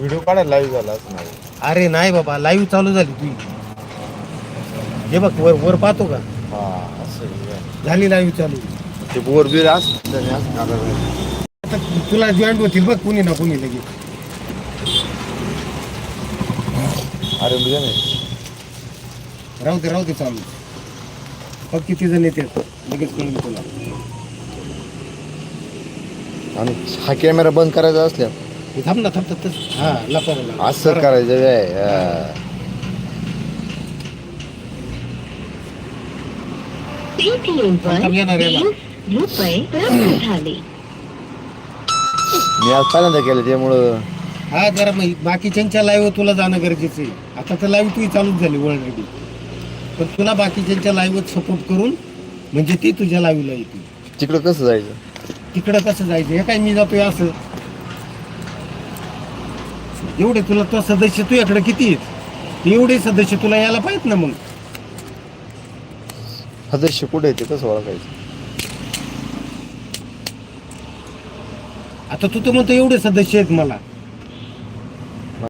Video काढायला live झाला असं नाही अरे नाही बाबा लाईव्ह चालू झाली तुझी. हे बघ वर वर पाहतो का? हा असं आहे. झाली लाईव्ह चालू. ते बोर बिर असं त्याने असं काढायला पाहिजे. आता तुला जॉईंट होतील बघ कुणी ना कुणी लगेच. अरे म्हणजे नाही राहू दे राहू दे चालू. बघ किती जण येतात. लगेच कळून तुला. आणि हा कॅमेरा बंद करायचा असल्या थांब ना थांब थांब थांब. हा लपा असं करायचं हा. रुपये प्राप्त झाले. मी आज पहिल्यांदा केलं त्यामुळं. हा जरा मग बाकीच्यांच्या लाईव्ह तुला जाणं गरजेचं आहे. आता तर लाईव्ह तुझी चालूच झाली ऑलरेडी पण तुला बाकीच्यांच्या लाईव्ह सपोर्ट करून म्हणजे ती तुझ्या लाईव्हला येते. तिकडं कसं जायचं? तिकडं कसं जायचं? हे काय मी जातोय असं? एवढे तुला तो सदस्य तुझ्याकडे किती आहेत? एवढे सदस्य तुला यायला पाहिजेत ना मग. सदस्य कुठे आहे ते कसं ओळखायचं? आता तू तर म्हणतो एवढे सदस्य आहेत मला.